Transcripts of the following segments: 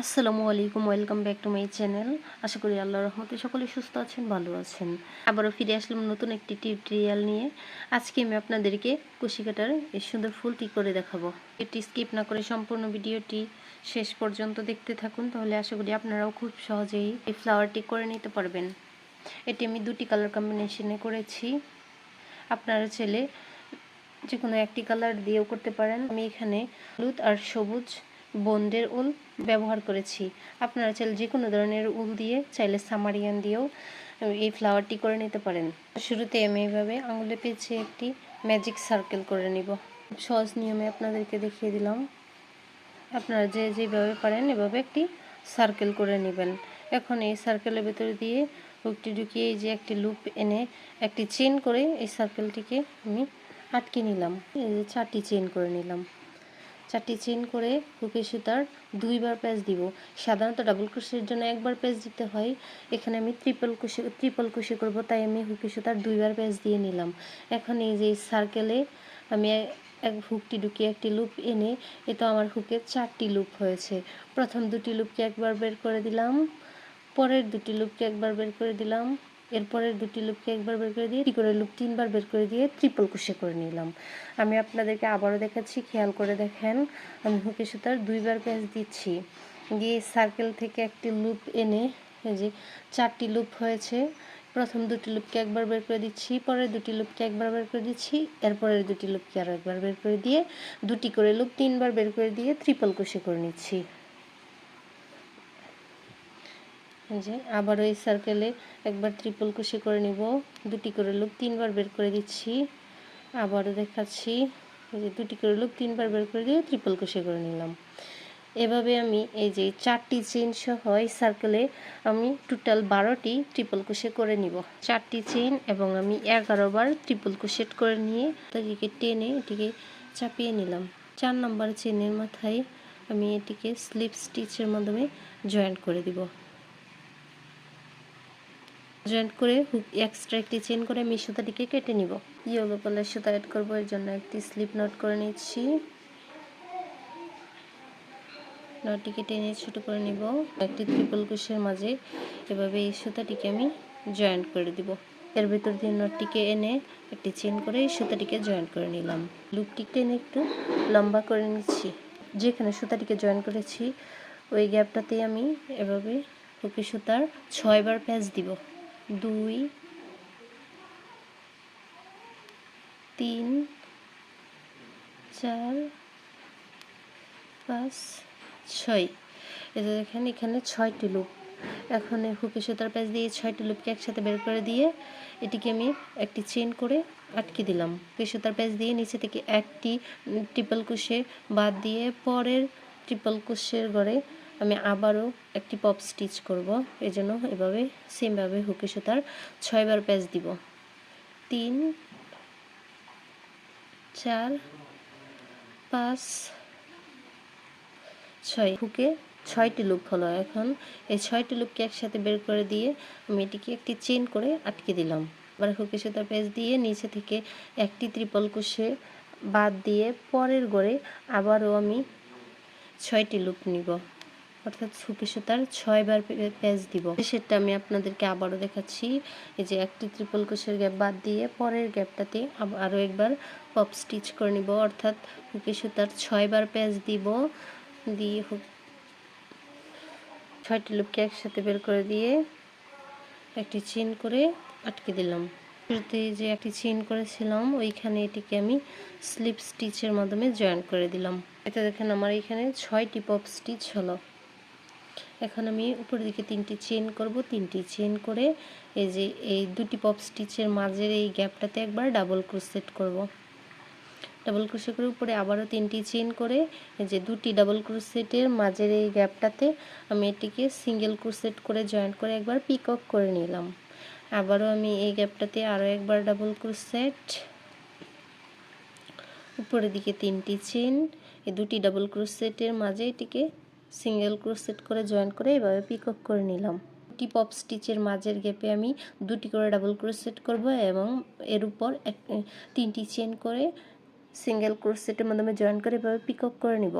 আসসালামু আলাইকুম, welcome back to my channel. আশা করি আল্লাহর রহমতে সকলে সুস্থ আছেন, ভালো আছেন। আবারও ফিরে আসলাম নতুন একটি টিউটোরিয়াল নিয়ে। আজকে আমি আপনাদেরকে কুশি কাটার এই সুন্দর ফুলটি করে দেখাবো। এটি স্কিপ না করে সম্পূর্ণ ভিডিওটি শেষ পর্যন্ত দেখতে থাকুন, তাহলে আশা করি আপনারাও খুব সহজেই এই ফ্লাওয়ারটি করে নিতে পারবেন। এটি আমি দুটি কালার কম্বিনেশনে করেছি। আপনারা ছেলে যে কোনো একটি কালার দিয়েও করতে পারেন। আমি এখানে হলুদ আর সবুজ বন্ডের উল ব্যবহার করেছি। আপনারা চাইলে যে কোনো ধরনের উল দিয়ে, চাইলে সামারিয়ান দিয়েও এই ফ্লাওয়ারটি করে নিতে পারেন। শুরুতে আমি এইভাবে আঙুলে পেঁচে একটি ম্যাজিক সার্কেল করে নিব। সহজ নিয়মে আপনাদেরকে দেখিয়ে দিলাম। আপনারা যে যেভাবে পারেন এভাবে একটি সার্কেল করে নেবেন। এখন এই সার্কেলের ভেতরে দিয়ে হুকটি ঢুকিয়ে এই যে একটি লুপ এনে একটি চেন করে এই সার্কেলটিকে আমি আটকে নিলাম। এই যে চারটি চেন করে নিলাম। চারটি চেন করে হুকের সুতার দুইবার প্যাচ দিব। সাধারণত ডাবল ক্রোশের জন্য একবার প্যাচ দিতে হয়। এখানে আমি ট্রিপল কুশি ট্রিপল কুশি করব, তাই আমি হুকের সুতার দুইবার প্যাচ দিয়ে নিলাম। এখন এই যে সার্কেলে আমি এক হুকটি ঢুকিয়ে একটি লুপ এনে, এ তো আমার হুকের চারটি লুপ হয়েছে। প্রথম দুটি লুপকে একবার বের করে দিলাম, পরের দুটি লুপকে একবার বের করে দিলাম। এরপরের দুটি লুপকে একবার বের করে দিয়ে করে লুপ তিনবার বের করে দিয়ে ট্রিপল কুশে করে নিলাম। আমি আপনাদেরকে আবারও দেখাচ্ছি, খেয়াল করে দেখেন, আমি হুকে সুতার দুইবার প্যাঁচ দিচ্ছি। দিয়ে সার্কেল থেকে একটি লুপ এনে, এই যে চারটি লুপ হয়েছে, প্রথম দুটি লুপকে একবার বের করে দিচ্ছি, পরের দুটি লুপকে একবার বের করে দিচ্ছি, এরপরের দুটি লুপকে আরও একবার বের করে দিয়ে, দুটি করে লুপ তিনবার বের করে দিয়ে ত্রিপল কুশি করে নিচ্ছি। যে, আবারও এই সার্কেলে একবার ট্রিপল কুশি করে নিব। দুটি করে লুপ তিনবার বের করে দিচ্ছি। আবারও দেখাচ্ছি যে দুটি করে লুপ তিনবার বের করে দিয়ে ট্রিপল কুশি করে নিলাম। এভাবে আমি এই যে চারটি চেন সহ এই সার্কেলে আমি টোটাল বারোটি ট্রিপল কুশে করে নিব। চারটি চেন এবং আমি এগারো বার ট্রিপল কুশেট করে নিয়ে তাদেরকে টেনে এটিকে চাপিয়ে নিলাম। চার নম্বর চেনের মাথায় আমি এটিকে স্লিপ স্টিচের মাধ্যমে জয়েন্ট করে দিব। জয়েন্ট করে হুক এক্সট্রা একটি চেন করে আমি সুতাটিকে কেটে নিব। ইয়েলো কালার সুতা অ্যাড করব, এর জন্য একটি স্লিপ নট করে নিচ্ছি। নটটিকে টেনে ছোট করে নিব। একটি ত্রিপল কুশের মাঝে এভাবে এই সুতাটিকে আমি জয়েন্ট করে দিব। এর ভেতর দিয়ে নটটিকে এনে একটি চেন করে এই সুতাটিকে জয়েন্ট করে নিলাম। লুপটি টেনে একটু লম্বা করে নিচ্ছি। যেখানে সুতাটিকে জয়েন করেছি, ওই গ্যাপটাতে আমি এভাবে হুকি সুতার ছয়বার প্যাচ দিব। দুই, তিন, চার, পাঁচ, ছয়। এই যে দেখেন, এখানে ছয়টি লুপ এখন হুকে সুতার প্যাচ দিয়ে ছয়টি লুপকে একসাথে বের করে দিয়ে এটিকে আমি একটি চেন করে আটকে দিলাম। হুকে সুতার প্যাচ দিয়ে নিচে থেকে একটি ট্রিপল কুশে বাদ দিয়ে পরের ট্রিপল কুশের গড়ে আমি আবারও একটি পপ স্টিচ করব। এই জন্য এভাবে সেমভাবে হুকে সুতার ছয়বার প্যাচ দিব। তিন, চার, পাঁচ, ছয়। হুকে ছয়টি লুপ হলো এখন। এই ছয়টি লুপকে একসাথে বের করে দিয়ে আমি এটিকে একটি চেন করে আটকে দিলাম। এবার হুকে সুতার প্যাচ দিয়ে নিচে থেকে একটি ত্রিপল কুশে বাদ দিয়ে পরের গড়ে আবারও আমি ছয়টি লুপ নিব। অর্থাৎ সুপি সুতার ছয়বার প্যাচ দিব। সেটা আমি আপনাদেরকে আবারও দেখাচ্ছি। এই যে একটি ত্রিপল কোষের গ্যাপ বাদ দিয়ে পরের গ্যাপটাতে আরও একবার পপ স্টিচ করে নিব। অর্থাৎ হুকি সুতার ছয়বার প্যাচ দিব। দিয়ে হুক ছয়টি লুপকে একসাথে বের করে দিয়ে একটি চেন করে আটকে দিলাম। শুরুতে যে একটি চেন করেছিলাম, ওইখানে এটিকে আমি স্লিপ স্টিচের মাধ্যমে জয়েন করে দিলাম। এটা দেখেন আমার এখানে ছয়টি পপ স্টিচ হলো। এখন আমি উপরের দিকে তিনটি চেন করব। তিনটি চেন করে এই যে এই দুটি পপ স্টিচের মাঝের এই গ্যাপটাতে একবার ডাবল ক্রোসেট করব। ডাবল ক্রোসে করে উপরে আবারও তিনটি চেন করে এই যে দুটি ডাবল ক্রোসেটের মাঝের এই গ্যাপটাতে আমি এটিকে সিঙ্গেল ক্রোসেট করে জয়েন্ট করে একবার পিক আপ করে নিলাম। আবারও আমি এই গ্যাপটাতে আরও একবার ডাবল ক্রোসেট উপরের দিকে তিনটি চেন এই দুটি ডাবল ক্রোসেটের মাঝে এটিকে সিঙ্গেল ক্রোসেট করে জয়েন করে এভাবে পিক আপ করে নিলাম। টি পপ স্টিচের মাঝের গ্যাপে আমি দুটি করে ডাবল ক্রোসেট করব এবং এর উপর এক, তিনটি চেন করে সিঙ্গেল ক্রোসেটের মাধ্যমে জয়েন করে এভাবে পিক আপ করে নিব।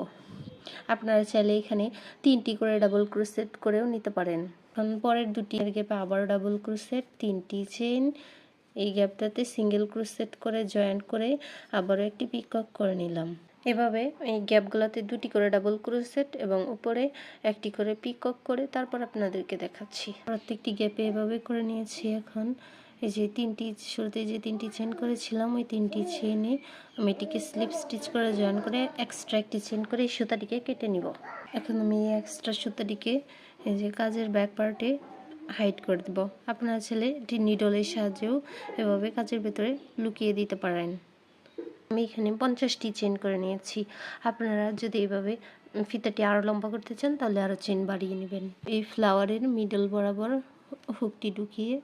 আপনারা চাইলে এখানে তিনটি করে ডাবল ক্রোসেট করেও নিতে পারেন। এখন পরের দুটি গ্যাপে আবার ডাবল ক্রোসেট তিনটি চেন এই গ্যাপটাতে সিঙ্গেল ক্রোসেট করে জয়েন্ট করে আবারও একটি পিকক করে নিলাম। এভাবে এই গ্যাপগুলোতে দুটি করে ডাবল ক্রোসেট এবং উপরে একটি করে পিকক করে তারপর আপনাদেরকে দেখাচ্ছি। প্রত্যেকটি গ্যাপে এভাবে করে নিয়েছি এখন। এই যে তিনটি, শুরুতে যে তিনটি চেন করেছিলাম, ওই তিনটি চেনে আমি এটিকে স্লিপ স্টিচ করে জয়েন করে এক্সট্রা একটি চেন করে এই সুতাটিকে কেটে নিব। এখন আমি এই এক্সট্রা সুতাটিকে এই যে কাজের ব্যাক পার্টে হাইড করে দেব। আপনারা ছেলে এটি নিডলের সাহায্যেও এভাবে কাজের ভেতরে লুকিয়ে দিতে পারেন। আমি এখানে পঞ্চাশটি চেন করে নিয়েছি। আপনারা যদি এভাবে ফিতাটি আরও লম্বা করতে চান, তাহলে আরও চেন বাড়িয়ে নেবেন। এই ফ্লাওয়ারের মিডল বরাবর হুকটি ঢুকিয়ে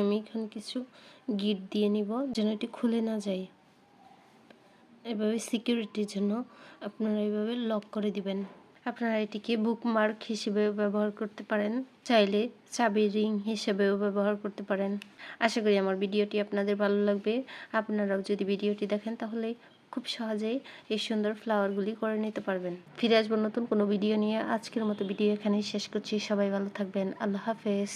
আমি এখানে কিছু গিট দিয়ে নিব, যেন এটি খুলে না যায়। এভাবে সিকিউরিটির জন্য আপনারা এভাবে লক করে দিবেন। আপনারা এটিকে বুকমার্ক হিসেবেও ব্যবহার করতে পারেন, চাইলে চাবি রিং হিসেবেও ব্যবহার করতে পারেন। আশা করি আমার ভিডিওটি আপনাদের ভালো লাগবে। আপনারাও যদি ভিডিওটি দেখেন, তাহলে খুব সহজেই এই সুন্দর ফ্লাওয়ারগুলি করে নিতে পারবেন। ফিরে আসব নতুন কোনো ভিডিও নিয়ে। আজকের মতো ভিডিও এখানেই শেষ করছি। সবাই ভালো থাকবেন। আল্লাহ হাফেজ।